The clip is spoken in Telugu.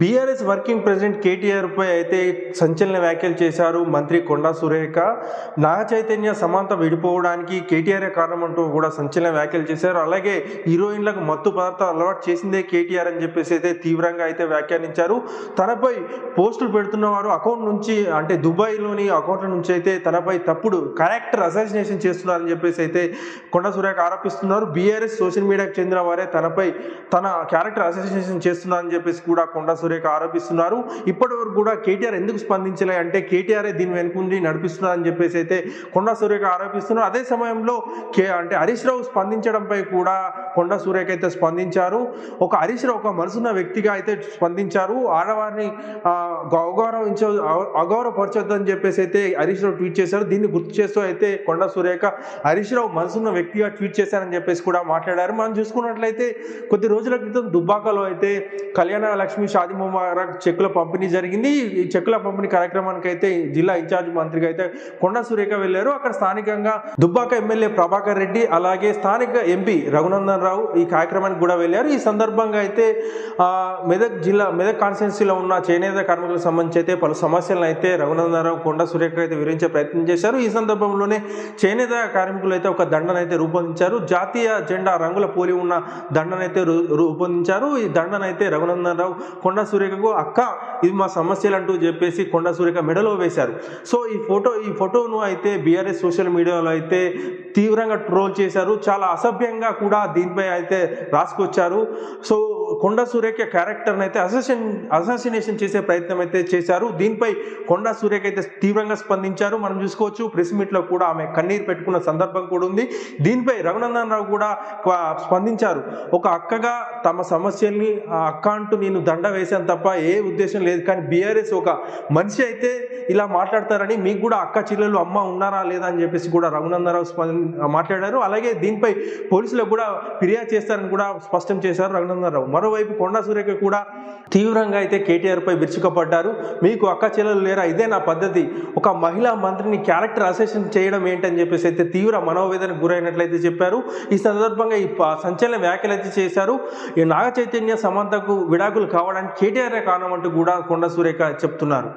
బీఆర్ఎస్ వర్కింగ్ ప్రెసిడెంట్ కేటీఆర్ పై అయితే సంచలన వ్యాఖ్యలు చేశారు మంత్రి కొండా సురేఖ. నాగ చైతన్య సమాంత విడిపోవడానికి కేటీఆర్ కారణం అంటూ కూడా సంచలన వ్యాఖ్యలు చేశారు. అలాగే హీరోయిన్లకు మత్తు పదార్థాలు అలవాటు చేసిందే కేటీఆర్ అని చెప్పేసి అయితే తీవ్రంగా అయితే వ్యాఖ్యానించారు. తనపై పోస్టులు పెడుతున్నవారు అకౌంట్ నుంచి అంటే దుబాయ్లోని అకౌంట్ల నుంచి అయితే తనపై తప్పుడు క్యారెక్టర్ అసాసినేషన్ చేస్తున్నారని చెప్పేసి అయితే కొండా సురేఖ ఆరోపిస్తున్నారు. బీఆర్ఎస్ సోషల్ మీడియాకు చెందిన వారే తనపై తన క్యారెక్టర్ అసాసినేషన్ చేస్తున్నారని చెప్పేసి కూడా కొండా సురేఖ ఆరోపిస్తున్నారు. ఇప్పటి వరకు కూడా కేటీఆర్ ఎందుకు స్పందించలే అంటే కేటీఆరే దీని వెనుకుండి నడిపిస్తున్నారని చెప్పేసి అయితే కొండా సురేఖ ఆరోపిస్తున్నారు. అదే సమయంలో కే అంటే హరీష్ రావు స్పందించడంపై కూడా కొండా సురేఖ అయితే స్పందించారు. ఒక హరీష్ రావు ఒక మనసున్న వ్యక్తిగా అయితే స్పందించారు. ఆడవారిని అగౌరవించ అగౌరవపరచొద్దు అని చెప్పేసి అయితే హరీష్ రావు ట్వీట్ చేశారు. దీన్ని గుర్తు చేస్తూ అయితే కొండా సురేఖ హరీష్ రావు మనసున్న వ్యక్తిగా ట్వీట్ చేశారని చెప్పేసి కూడా మాట్లాడారు. మనం చూసుకున్నట్లయితే కొద్ది రోజుల క్రితం దుబ్బాకలో అయితే కళ్యాణ లక్ష్మి షాది ముబారక్ చెక్కుల పంపిణీ జరిగింది. ఈ చెక్కుల పంపిణీ కార్యక్రమానికి అయితే జిల్లా ఇన్ఛార్జ్ మంత్రిగా అయితే కొండ సురేఖ వెళ్ళారు. అక్కడ స్థానికంగా దుబ్బాక ఎమ్మెల్యే ప్రభాకర్ రెడ్డి అలాగే స్థానిక ఎంపీ రఘునందన్ రావు ఈ కార్యక్రమానికి కూడా వెళ్ళారు. ఈ సందర్భంగా అయితే మెదక్ జిల్లా మెదక్ కాన్స్టిట్యున్సీలో ఉన్న చేనేత కార్మికులకు సంబంధించి అయితే పలు సమస్యలను అయితే రఘునందన్ రావు కొండ సురేఖ అయితే వివరించే ప్రయత్నం చేశారు. ఈ సందర్భంలోనే చేనేత కార్మికులు అయితే ఒక దండనైతే రూపొందించారు. జాతీయ జెండా రంగుల పోలి ఉన్న దండనైతే రూ- రూపొందించారు. ఈ దండనైతే రఘునందన్ రావు కొండ సురేఖకు అక్క ఇది మా సమస్యలు అంటూ చెప్పేసి కొండ సూర్యక మెడలో వేశారు. సో ఈ ఫోటో ఈ ఫోటోను అయితే బీఆర్ఎస్ సోషల్ మీడియాలో అయితే తీవ్రంగా ట్రోల్ చేశారు. చాలా అసభ్యంగా కూడా దీనిపై అయితే రాసుకొచ్చారు. సో కొండా సూర్యకి క్యారెక్టర్ని అయితే అసోసిన్ అసాసినేషన్ చేసే ప్రయత్నం అయితే చేశారు. దీనిపై కొండా సూర్యకి అయితే తీవ్రంగా స్పందించారు. మనం చూసుకోవచ్చు ప్రెస్ మీట్లో కూడా ఆమె కన్నీరు పెట్టుకున్న సందర్భం కూడా ఉంది. దీనిపై రఘునందన్ రావు కూడా స్పందించారు. ఒక అక్కగా తమ సమస్యల్ని ఆ అక్క అంటూ నేను దండ వేశాను తప్ప ఏ ఉద్దేశం లేదు. కానీ బీఆర్ఎస్ ఒక మనిషి అయితే ఇలా మాట్లాడతారని మీకు కూడా అక్క చెల్లెలు అమ్మ ఉన్నారా లేదా అని చెప్పేసి కూడా రఘునందనరావు మాట్లాడారు. అలాగే దీనిపై పోలీసులకు కూడా ఫిర్యాదు చేస్తారని కూడా స్పష్టం చేశారు రఘునందనరావు. మరోవైపు కొండా సురేఖ కూడా తీవ్రంగా అయితే కేటీఆర్పై విరుచుకపడ్డారు. మీకు అక్క చెల్లెలు లేరా? ఇదే నా పద్ధతి. ఒక మహిళా మంత్రిని క్యారెక్టర్ అసెషన్ చేయడం ఏంటని చెప్పేసి అయితే తీవ్ర మనోవేదనకు గురైనట్లయితే చెప్పారు. ఈ సందర్భంగా ఈ సంచలన వ్యాఖ్యలు అయితే చేశారు. ఈ నాగ చైతన్య సమంతకు విడాకులు కావడానికి కేటీఆర్ కారణం అంటూ కూడా కొండ సురేఖ చెప్తున్నారు.